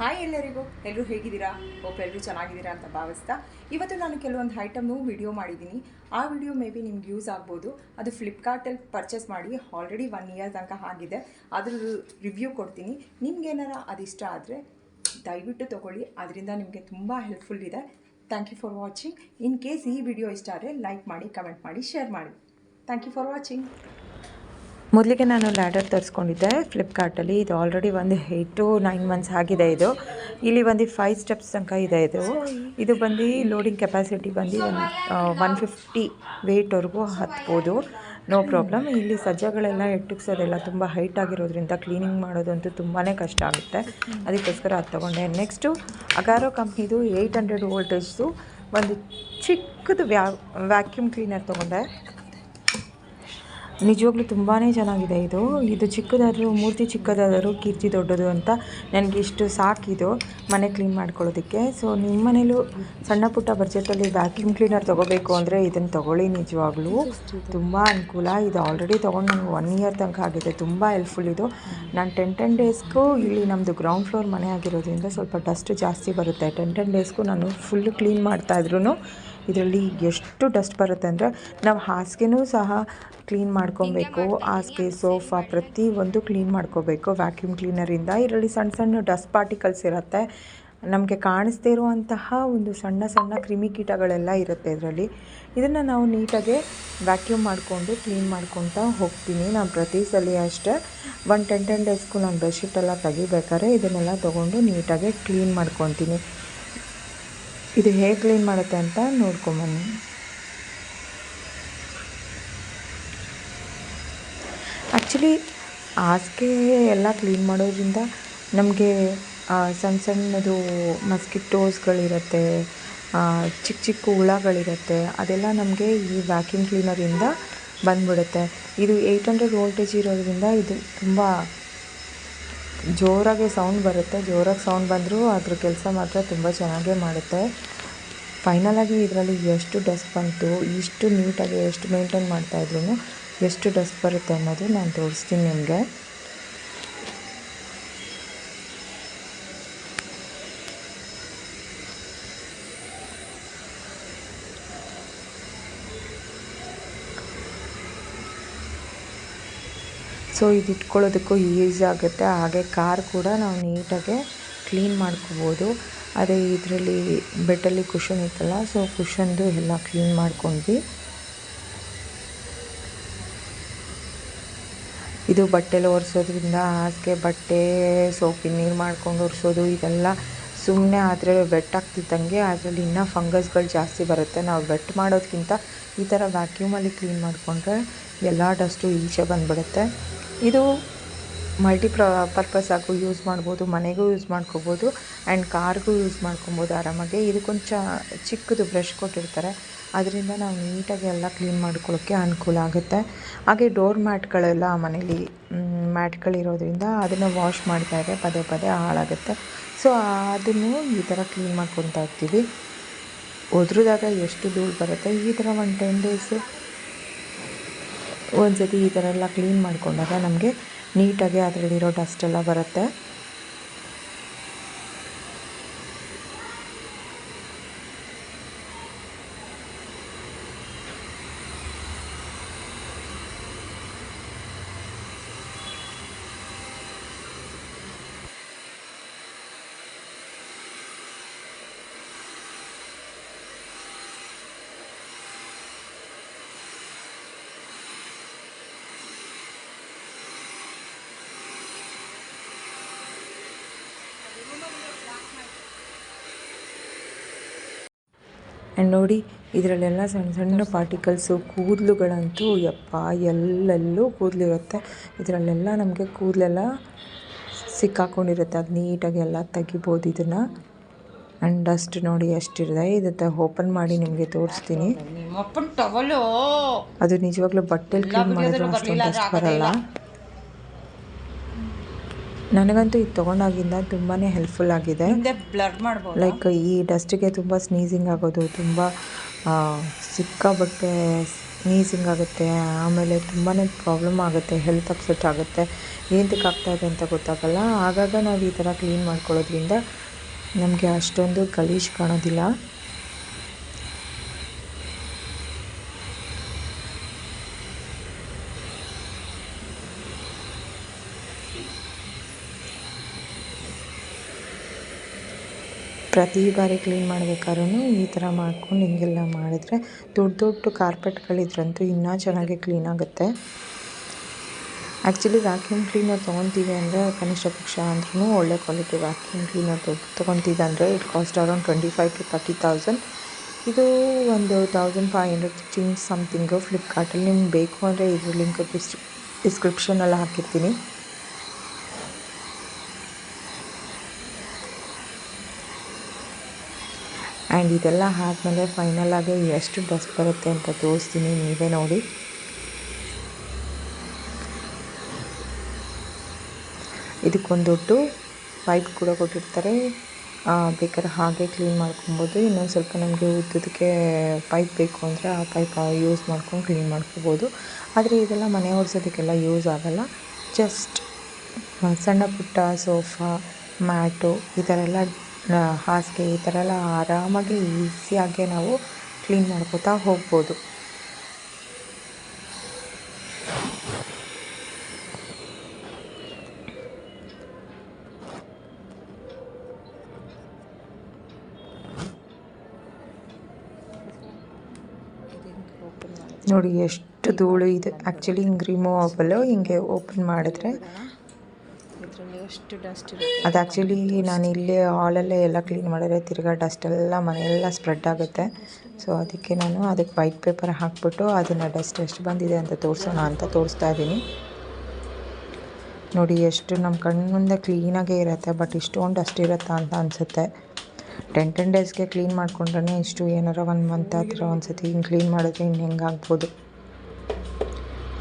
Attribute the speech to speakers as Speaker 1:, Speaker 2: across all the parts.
Speaker 1: Hi ಎಲ್ಲರಿಗೂ. ಎಲ್ಲರೂ ಹೇಗಿದ್ದೀರಾ? ಓಪ್ ಎಲ್ಲರೂ ಚೆನ್ನಾಗಿದ್ದೀರಾ ಅಂತ ಭಾವಿಸ್ತಾ. ಇವತ್ತು ನಾನು ಕೆಲವೊಂದು ಐಟಮ್ನು ವಿಡಿಯೋ ಮಾಡಿದ್ದೀನಿ. ಆ ವಿಡಿಯೋ ಮೇ ಬಿ ನಿಮ್ಗೆ ಯೂಸ್ ಆಗ್ಬೋದು. ಅದು ಫ್ಲಿಪ್ಕಾರ್ಟಲ್ಲಿ ಪರ್ಚೇಸ್ ಮಾಡಿ ಆಲ್ರೆಡಿ ಒನ್ ಇಯರ್ ತನಕ ಆಗಿದೆ. ಅದ್ರ ರಿವ್ಯೂ ಕೊಡ್ತೀನಿ. ನಿಮ್ಗೇನಾರ ಇಷ್ಟ ಆದರೆ ದಯವಿಟ್ಟು ತೊಗೊಳ್ಳಿ. ಅದರಿಂದ ನಿಮಗೆ ತುಂಬ ಹೆಲ್ಪ್ಫುಲ್ ಇದೆ. Thank you for watching in case ಈ ವಿಡಿಯೋ ಇಷ್ಟ ಆದರೆ ಲೈಕ್ ಮಾಡಿ ಕಮೆಂಟ್ ಮಾಡಿ ಶೇರ್ ಮಾಡಿ. ಥ್ಯಾಂಕ್ ಯು ಫಾರ್ ವಾಚಿಂಗ್
Speaker 2: ಮೊದಲಿಗೆ ನಾನು ಲ್ಯಾಡರ್ ತರಿಸ್ಕೊಂಡಿದ್ದೆ, ಫ್ಲಿಪ್ಕಾರ್ಟಲ್ಲಿ. ಇದು ಆಲ್ರೆಡಿ ಒಂದು ಏಯ್ಟ್ ಟು ನೈನ್ ಮಂತ್ಸ್ ಆಗಿದೆ ಇದು. ಇಲ್ಲಿ ಒಂದು ಫೈವ್ ಸ್ಟೆಪ್ಸ್ ತನಕ ಇದೆ ಇದು. ಇದು ಬಂದು ಲೋಡಿಂಗ್ ಕೆಪಾಸಿಟಿ ಬಂದು ಒಂದು ಒನ್ ಫಿಫ್ಟಿ ವೆಯ್ಟ್ವರೆಗೂ ಹತ್ಬೋದು. ನೋ ಪ್ರಾಬ್ಲಮ್ ಇಲ್ಲಿ ಸಜ್ಜಗಳೆಲ್ಲ ಎಟ್ಟುಕ್ಸೋದೆಲ್ಲ ತುಂಬ ಹೈಟ್ ಆಗಿರೋದ್ರಿಂದ ಕ್ಲೀನಿಂಗ್ ಮಾಡೋದಂತೂ ತುಂಬಾ ಕಷ್ಟ ಆಗುತ್ತೆ. ಅದಕ್ಕೋಸ್ಕರ ಅದು ತೊಗೊಂಡೆ. ನೆಕ್ಸ್ಟು ಅಗಾರೋ ಕಂಪ್ನಿದು ಏಯ್ಟ್ ಹಂಡ್ರೆಡ್ ವೋಲ್ಟೇಜ್ದು ಒಂದು ಚಿಕ್ಕದು ವ್ಯಾ ವ್ಯಾಕ್ಯೂಮ್ ಕ್ಲೀನರ್ ತೊಗೊಂಡೆ. ನಿಜವಾಗ್ಲೂ ತುಂಬಾ ಚೆನ್ನಾಗಿದೆ ಇದು. ಇದು ಚಿಕ್ಕದಾದರೂ, ಮೂರ್ತಿ ಚಿಕ್ಕದಾದರೂ, ಕೀರ್ತಿ ದೊಡ್ಡದು ಅಂತ ನನಗೆ ಇಷ್ಟು ಸಾಕಿದು ಮನೆ ಕ್ಲೀನ್ ಮಾಡ್ಕೊಳ್ಳೋದಕ್ಕೆ. ಸೊ, ನಿಮ್ಮ ಮನೇಲೂ ಸಣ್ಣ ಪುಟ್ಟ ಬಜೆಟಲ್ಲಿ ವ್ಯಾಕ್ಯೂಮ್ ಕ್ಲೀನರ್ ತೊಗೋಬೇಕು ಅಂದರೆ ಇದನ್ನು ತೊಗೊಳ್ಳಿ ನಿಜವಾಗ್ಲೂ. ತುಂಬ ಅನುಕೂಲ. ಇದು ಆಲ್ರೆಡಿ ತೊಗೊಂಡು ನನಗೆ ಒನ್ ಇಯರ್ ತನಕ ಆಗಿದೆ. ತುಂಬ ಹೆಲ್ಪ್ಫುಲ್ ಇದು. ನಾನು ಟೆನ್ ಟೆನ್ ಡೇಸ್ಗೂ ಇಲ್ಲಿ ನಮ್ಮದು ಗ್ರೌಂಡ್ ಫ್ಲೋರ್ ಮನೆ ಆಗಿರೋದ್ರಿಂದ ಸ್ವಲ್ಪ ಡಸ್ಟ್ ಜಾಸ್ತಿ ಬರುತ್ತೆ. ಟೆನ್ ಟೆನ್ ಡೇಸ್ಗೂ ನಾನು ಫುಲ್ ಕ್ಲೀನ್ ಮಾಡ್ತಾಯಿದ್ರು ಇದರಲ್ಲಿ ಎಷ್ಟು ಡಸ್ಟ್ ಬರುತ್ತೆ ಅಂದರೆ ನಾವು ಹಾಸಿಗೆನೂ ಸಹ ಕ್ಲೀನ್ ಮಾಡ್ಕೊಬೇಕು. ಹಾಸಿಗೆ ಸೋಫಾ ಪ್ರತಿ ಒಂದು ಕ್ಲೀನ್ ಮಾಡ್ಕೋಬೇಕು. ವ್ಯಾಕ್ಯೂಮ್ ಕ್ಲೀನರಿಂದ ಇದರಲ್ಲಿ ಸಣ್ಣ ಸಣ್ಣ ಡಸ್ಟ್ ಪಾರ್ಟಿಕಲ್ಸ್ ಇರುತ್ತೆ. ನಮಗೆ ಕಾಣಿಸ್ದೇ ಇರುವಂತಹ ಒಂದು ಸಣ್ಣ ಸಣ್ಣ ಕ್ರಿಮಿಕೀಟಗಳೆಲ್ಲ ಇರುತ್ತೆ ಇದರಲ್ಲಿ. ಇದನ್ನು ನಾವು ನೀಟಾಗಿ ವ್ಯಾಕ್ಯೂಮ್ ಮಾಡಿಕೊಂಡು ಕ್ಲೀನ್ ಮಾಡ್ಕೊತಾ ಹೋಗ್ತೀನಿ. ನಾನು ಪ್ರತಿ ಸಲ ಅಷ್ಟೇ ಒನ್ ಟೆನ್ ಟೆನ್ ಡೇಸ್ಗೂ ನಾನು ಬೆಡ್ಶೀಟೆಲ್ಲ ತೆಗಿಬೇಕಾದ್ರೆ ಇದನ್ನೆಲ್ಲ ತೊಗೊಂಡು ನೀಟಾಗಿ ಕ್ಲೀನ್ ಮಾಡ್ಕೊತೀನಿ ಇದು ಹೇಗೆ ಕ್ಲೀನ್ ಮಾಡುತ್ತೆ ಅಂತ ನೋಡ್ಕೊಂಬನ್ನಿ. ಆ್ಯಕ್ಚುಲಿ ಹಾಸಿಗೆ ಎಲ್ಲ ಕ್ಲೀನ್ ಮಾಡೋದ್ರಿಂದ ನಮಗೆ ಸಣ್ಣ ಸಣ್ಣದು ಮಸ್ಕಿಟೋಸ್ಗಳಿರುತ್ತೆ ಚಿಕ್ಕ ಚಿಕ್ಕ ಹುಳಗಳಿರುತ್ತೆ, ಅದೆಲ್ಲ ನಮಗೆ ಈ ವ್ಯಾಕ್ಯೂಮ್ ಕ್ಲೀನರಿಂದ ಬಂದ್ಬಿಡುತ್ತೆ. ಇದು ಏಯ್ಟ್ ಹಂಡ್ರೆಡ್ ವೋಲ್ಟೇಜ್ ಇರೋದ್ರಿಂದ ಇದು ತುಂಬ ಜೋರಾಗಿ ಸೌಂಡ್ ಬರುತ್ತೆ. ಜೋರಾಗಿ ಸೌಂಡ್ ಬಂದರೂ ಅದ್ರ ಕೆಲಸ ಮಾತ್ರ ತುಂಬ ಚೆನ್ನಾಗೇ ಮಾಡುತ್ತೆ. ಫೈನಲಾಗಿ ಇದರಲ್ಲಿ ಎಷ್ಟು ಡಸ್ಟ್ ಬಂತು, ಇಷ್ಟು ನೀಟಾಗಿ ಎಷ್ಟು ಮೇಂಟೈನ್ ಮಾಡ್ತಾಯಿದ್ರು ಎಷ್ಟು ಡಸ್ಟ್ ಬರುತ್ತೆ ಅನ್ನೋದು ನಾನು ತೋರಿಸ್ತೀನಿ ನಿಮಗೆ. ಸೊ ಇದು ಇಟ್ಕೊಳ್ಳೋದಕ್ಕೂ ಈಸಿ ಆಗುತ್ತೆ. ಹಾಗೆ ಕಾರ್ ಕೂಡ ನಾವು ನೀಟಾಗೆ ಕ್ಲೀನ್ ಮಾಡ್ಕೋಬೋದು. ಅದೇ ಇದರಲ್ಲಿ ಬೆಡ್ಡಲ್ಲಿ ಕುಷನ್ ಇತ್ತಲ್ಲ ಸೊ ಕುಷನ್ದು ಎಲ್ಲ ಕ್ಲೀನ್ ಮಾಡ್ಕೊಂಡ್ವಿ. ಇದು ಬಟ್ಟೆಲಿ ಒರೆಸೋದ್ರಿಂದ ಹಾಸಿಗೆ ಬಟ್ಟೆ, ಸೋಪಿನ ನೀರು ಮಾಡ್ಕೊಂಡು ಒರೆಸೋದು, ಇದೆಲ್ಲ ಸುಮ್ಮನೆ ಆದರೆ ವೆಟ್ ಆಗ್ತಿದ್ದಂಗೆ, ಅದರಲ್ಲಿ ಇನ್ನೂ ಫಂಗಸ್ಗಳು ಜಾಸ್ತಿ ಬರುತ್ತೆ. ನಾವು ವೆಟ್ ಮಾಡೋದಕ್ಕಿಂತ ಈ ಥರ ವ್ಯಾಕ್ಯೂಮಲ್ಲಿ ಕ್ಲೀನ್ ಮಾಡಿಕೊಂಡ್ರೆ ಎಲ್ಲ ಡಸ್ಟು ಈಚೆ ಬಂದುಬಿಡುತ್ತೆ. ಇದು ಮಲ್ಟಿ ಪ್ರ ಪರ್ಪಸ್ ಆಗು ಯೂಸ್ ಮಾಡ್ಬೋದು, ಮನೆಗೂ ಯೂಸ್ ಮಾಡ್ಕೋಬೋದು ಆ್ಯಂಡ್ ಕಾರ್ಗೂ ಯೂಸ್ ಮಾಡ್ಕೊಬೋದು ಆರಾಮಾಗಿ. ಇದಕ್ಕೊಂದು ಚ, ಚಿಕ್ಕದು ಬ್ರಷ್ ಕೊಟ್ಟಿರ್ತಾರೆ. ಅದರಿಂದ ನಾವು ನೀಟಾಗಿ ಎಲ್ಲ ಕ್ಲೀನ್ ಮಾಡ್ಕೊಳ್ಳೋಕ್ಕೆ ಅನುಕೂಲ ಆಗುತ್ತೆ. ಹಾಗೆ ಡೋರ್ ಮ್ಯಾಟ್ಗಳೆಲ್ಲ ಮನೇಲಿ ಮ್ಯಾಟ್ಗಳಿರೋದ್ರಿಂದ ಅದನ್ನು ವಾಶ್ ಮಾಡ್ತಾಯಿದ್ರೆ ಪದೇ ಪದೇ ಹಾಳಾಗುತ್ತೆ. ಸೊ ಅದನ್ನು ಈ ಥರ ಕ್ಲೀನ್ ಮಾಡ್ಕೊತಾ ಇರ್ತೀವಿ. ಒದ್ರದಾಗ ಎಷ್ಟು ಧೂಳು ಬರುತ್ತೆ, ಈ ಥರ ಒಂದು ಟೆನ್ ಡೇಸು ಒಂದು ಸತಿ ಈ ಥರ ಎಲ್ಲ ಕ್ಲೀನ್ ಮಾಡಿಕೊಂಡಾಗ ನಮಗೆ ನೀಟಾಗಿ ಅದರಲ್ಲಿರೋ ಡಸ್ಟ್ ಎಲ್ಲ ಬರುತ್ತೆ. ಆ್ಯಂಡ್ ನೋಡಿ ಇದರಲ್ಲೆಲ್ಲ ಸಣ್ಣ ಸಣ್ಣ ಪಾರ್ಟಿಕಲ್ಸು ಕೂದಲುಗಳಂತೂ ಯಪ್ಪ ಎಲ್ಲೆಲ್ಲೂ ಕೂದಲಿರುತ್ತೆ. ಇದರಲ್ಲೆಲ್ಲ ನಮಗೆ ಕೂದಲೆಲ್ಲ ಸಿಕ್ಕಾಕೊಂಡಿರುತ್ತೆ. ಅದು ನೀಟಾಗಿ ಎಲ್ಲ ತೆಗಿಬೋದು ಇದನ್ನು. ಆ್ಯಂಡ್ ಡಸ್ಟ್ ನೋಡಿ ಎಷ್ಟಿದೆ ಇದತ್ತ ಓಪನ್ ಮಾಡಿ ನಿಮಗೆ ತೋರಿಸ್ತೀನಿ. ಅದು ನಿಜವಾಗ್ಲೂ ಬಟ್ಟೆಲಿ ಕ್ಲೀನ್ ಮಾಡಿದ್ರೆ ಅಷ್ಟೊಂದು ಡಸ್ಟ್ ಬರಲ್ಲ. ನನಗಂತೂ ಇದು ತೊಗೊಂಡಾಗಿಂದ ತುಂಬಾ ಹೆಲ್ಪ್ಫುಲ್ ಆಗಿದೆ.
Speaker 1: ಹಿಂದೆ ಬ್ಲರ್ ಮಾಡ್ಬೋದು?
Speaker 2: ಲೈಕ್ ಈ ಡಸ್ಟಿಗೆ ತುಂಬ ಸ್ನೀಸಿಂಗ್ ಆಗೋದು ತುಂಬ ಸಿಕ್ಕಾಬಟ್ಟೆ ಸ್ನೀಸಿಂಗ್ ಆಗುತ್ತೆ ಆಮೇಲೆ ತುಂಬಾ ಪ್ರಾಬ್ಲಮ್ ಆಗುತ್ತೆ ಹೆಲ್ತ್ ಅಪ್ಸೆಟ್ ಆಗುತ್ತೆ. ಏನಕ್ಕೆ ಆಗ್ತಾ ಇದೆ ಅಂತ ಗೊತ್ತಾಗಲ್ಲ. ಆಗಾಗ ನಾವು ಈ ಥರ ಕ್ಲೀನ್ ಮಾಡ್ಕೊಳ್ಳೋದ್ರಿಂದ ನಮಗೆ ಅಷ್ಟೊಂದು ಗಲೀಜು ಕಾಣೋದಿಲ್ಲ. ಪ್ರತಿ ಬಾರಿ ಕ್ಲೀನ್ ಮಾಡ್ಬೇಕಾದ್ರೂ ಈ ಥರ ಮಾಡ್ಕೊಂಡು ಹಿಂಗೆಲ್ಲ ಮಾಡಿದ್ರೆ ದೊಡ್ಡ ದೊಡ್ಡ ಕಾರ್ಪೆಟ್ಗಳಿದ್ರಂತೂ ಇನ್ನೂ ಚೆನ್ನಾಗಿ ಕ್ಲೀನ್ ಆಗುತ್ತೆ. ಆ್ಯಕ್ಚುಲಿ ವ್ಯಾಕ್ಯೂಮ್ ಕ್ಲೀನರ್ ತೊಗೊತೀವಿ ಅಂದರೆ ಕನಿಷ್ಠ ಪಕ್ಷ ಅಂದ್ರೂ ಒಳ್ಳೆ ಕ್ವಾಲಿಟಿ ವ್ಯಾಕ್ಯೂಮ್ ಕ್ಲೀನರ್ ತೊಗೊತೀವಿ ಅಂದರೆ it cost around twenty five to thirty thousand. ಇದು ಒಂದು ತೌಸಂಡ್ ಫೈವ್ ಹಂಡ್ರೆಡ್ ಚಿಂಗ್ ಸಮಥಿಂಗು ಫ್ಲಿಪ್ಕಾರ್ಟಲ್ಲಿ ನಿಮ್ಗೆ ಬೇಕು ಅಂದರೆ ಇದ್ರ ಲಿಂಕ್ ಡಿಸ್, ಡಿಸ್ಕ್ರಿಪ್ಷನಲ್ಲಿ ಹಾಕಿರ್ತೀನಿ. ಆ್ಯಂಡ್ ಇದೆಲ್ಲ ಆದಮೇಲೆ ಫೈನಲ್ ಆಗಿ ಎಷ್ಟು ಡಸ್ಟ್ ಬರುತ್ತೆ ಅಂತ ತೋರಿಸ್ತೀನಿ, ನೀವೇ ನೋಡಿ. ಇದಕ್ಕೊಂದು ದೊಡ್ಡ ಪೈಪ್ ಕೂಡ ಕೊಟ್ಟಿರ್ತಾರೆ. ಬೇಕಾದ್ರೆ ಹಾಗೆ ಕ್ಲೀನ್ ಮಾಡ್ಕೊಬೋದು. ಇನ್ನೊಂದು ಸ್ವಲ್ಪ ನಮಗೆ ಉದ್ದದಕ್ಕೆ ಪೈಪ್ ಬೇಕು ಅಂದರೆ ಆ ಪೈಪ್ ಯೂಸ್ ಮಾಡ್ಕೊಂಡು ಕ್ಲೀನ್ ಮಾಡ್ಕೋಬೋದು. ಆದರೆ ಇದೆಲ್ಲ ಮನೆ ಓಡಿಸೋದಕ್ಕೆಲ್ಲ ಯೂಸ್ ಆಗೋಲ್ಲ. ಜಸ್ಟ್ ಸಣ್ಣ ಪುಟ್ಟ ಸೋಫಾ ಮ್ಯಾಟು ಈ ಥರ ಎಲ್ಲ ಹಾಸಿಗೆ ಈ ಥರ ಎಲ್ಲ ಆರಾಮಾಗಿ ಈಸಿಯಾಗೆ ನಾವು ಕ್ಲೀನ್ ಮಾಡ್ಕೋತಾ ಹೋಗ್ಬೋದು. ನೋಡಿ ಎಷ್ಟು ಧೂಳು ಇದೆ. ಆ್ಯಕ್ಚುಲಿ ಹಿಂಗೆ ರಿಮೂವಬಲ್ಲು ಹಿಂಗೆ ಓಪನ್ ಮಾಡಿದ್ರೆ
Speaker 1: ಎಷ್ಟು ಡಸ್ಟ್
Speaker 2: ಅದು ಆ್ಯಕ್ಚುಲಿ ನಾನು ಇಲ್ಲಿ ಹಾಲಲ್ಲೇ ಎಲ್ಲ ಕ್ಲೀನ್ ಮಾಡಿದ್ರೆ ತಿರ್ಗಾ ಡಸ್ಟ್ ಎಲ್ಲ ಮನೆಯೆಲ್ಲ ಸ್ಪ್ರೆಡ್ ಆಗುತ್ತೆ. ಸೊ ಅದಕ್ಕೆ ನಾನು ಅದಕ್ಕೆ ವೈಟ್ ಪೇಪರ್ ಹಾಕ್ಬಿಟ್ಟು ಅದನ್ನು ಡಸ್ಟ್ ಎಷ್ಟು ಬಂದಿದೆ ಅಂತ ತೋರಿಸೋಣ ಅಂತ ತೋರಿಸ್ತಾ ಇದ್ದೀನಿ. ನೋಡಿ, ಎಷ್ಟು ನಮ್ಮ ಕಣ್ಣು ಮುಂದೆ ಕ್ಲೀನಾಗೇ ಇರುತ್ತೆ ಬಟ್ ಇಷ್ಟೊಂದು ಡಸ್ಟ್ ಇರುತ್ತಾ ಅಂತ ಅನಿಸುತ್ತೆ. ಟೆನ್ ಟೆನ್ ಡೇಸ್ಗೆ ಕ್ಲೀನ್ ಮಾಡ್ಕೊಂಡ್ರೆ ಇಷ್ಟು ಏನಾರ ಒಂದು ಮಂತ್ ಆ ಥರ ಒಂದು ಸತಿ ಹಿಂಗೆ ಕ್ಲೀನ್ ಮಾಡಿದ್ರೆ ಇನ್ನು ಹೆಂಗೆ ಆಗ್ಬೋದು?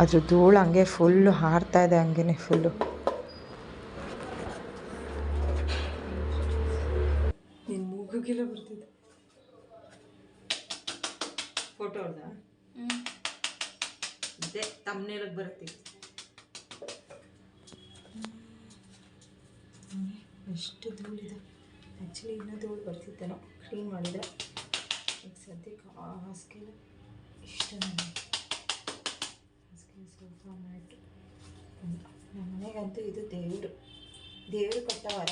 Speaker 2: ಅದ್ರ ಧೂಳು ಹಂಗೆ ಫುಲ್ಲು ಹಾರ್ತಾ ಇದೆ ಹಂಗೆ ಫುಲ್ಲು
Speaker 1: ನಿನ್ನ ಮೂಗಿಗೆಲ್ಲ ಬರ್ತಿದೆ ಫೋಟೋ ಹೊಡೆದ ಬರ್ತಿತ್ತು ತಮ್ಮನೇಲಿಗೆ ಬರುತ್ತೆ.
Speaker 2: ಎಷ್ಟು ಧೂಳಿದೆ ಆ್ಯಕ್ಚುಲಿ ಇನ್ನೂ ಧೂಳು ಬರ್ತಿತ್ತೇನೋ ಕ್ಲೀನ್ ಮಾಡಿದೆ ಈಗ ಸದ್ಯಕ್ಕೆ ಆ ಹಾಸಿಗೆ ಇಷ್ಟ ನನಗೆ ಹಾಸಿಗೆ ಸ್ವಲ್ಪ ಮ್ಯಾಟು ನಮ್ಮ ಮನೆಗಂತೂ ಇದು ದೇವರು. ದೇವರು ಕೊಟ್ಟ ವರ.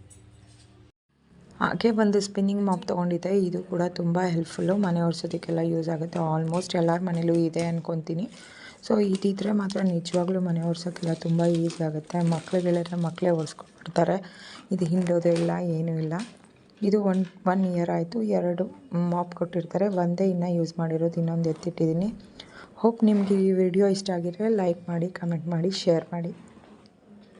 Speaker 2: ಹಾಗೆ ಒಂದು ಸ್ಪಿನ್ನಿಂಗ್ ಮಾಪ್ ತೊಗೊಂಡಿದ್ದೆ. ಇದು ಕೂಡ ತುಂಬ ಹೆಲ್ಪ್ಫುಲ್ಲು. ಮನೆ ಒರೆಸೋದಕ್ಕೆಲ್ಲ ಯೂಸ್ ಆಗುತ್ತೆ. ಆಲ್ಮೋಸ್ಟ್ ಎಲ್ಲರ ಮನೇಲೂ ಇದೆ ಅಂದ್ಕೊತೀನಿ ಸೊ ಇದಿದ್ರೆ ಮಾತ್ರ ನಿಜವಾಗ್ಲೂ ಮನೆ ಒರೆಸೋಕ್ಕೆಲ್ಲ ತುಂಬ ಈಸಿ ಆಗುತ್ತೆ. ಮಕ್ಳುಗಳಿದ್ರೆ ಮಕ್ಕಳೇ ಒರೆಸ್ಕೊಂಡ್ಬಿಡ್ತಾರೆ ಇದು ಹಿಂಡೋದೇ ಇಲ್ಲ, ಏನೂ ಇಲ್ಲ. ಇದು ಒನ್ ಒನ್ ಇಯರ್ ಆಯಿತು. ಎರಡು ಮಾಪ್ ಕೊಟ್ಟಿರ್ತಾರೆ. ಒಂದೇ ಇನ್ನೂ ಯೂಸ್ ಮಾಡಿರೋದು. ಇನ್ನೊಂದು ಎತ್ತಿಟ್ಟಿದ್ದೀನಿ. ಹೋಪ್ ನಿಮಗೆ ಈ ವಿಡಿಯೋ ಇಷ್ಟ ಆಗಿದ್ರೆ ಲೈಕ್ ಮಾಡಿ, ಕಮೆಂಟ್ ಮಾಡಿ, ಶೇರ್ ಮಾಡಿ.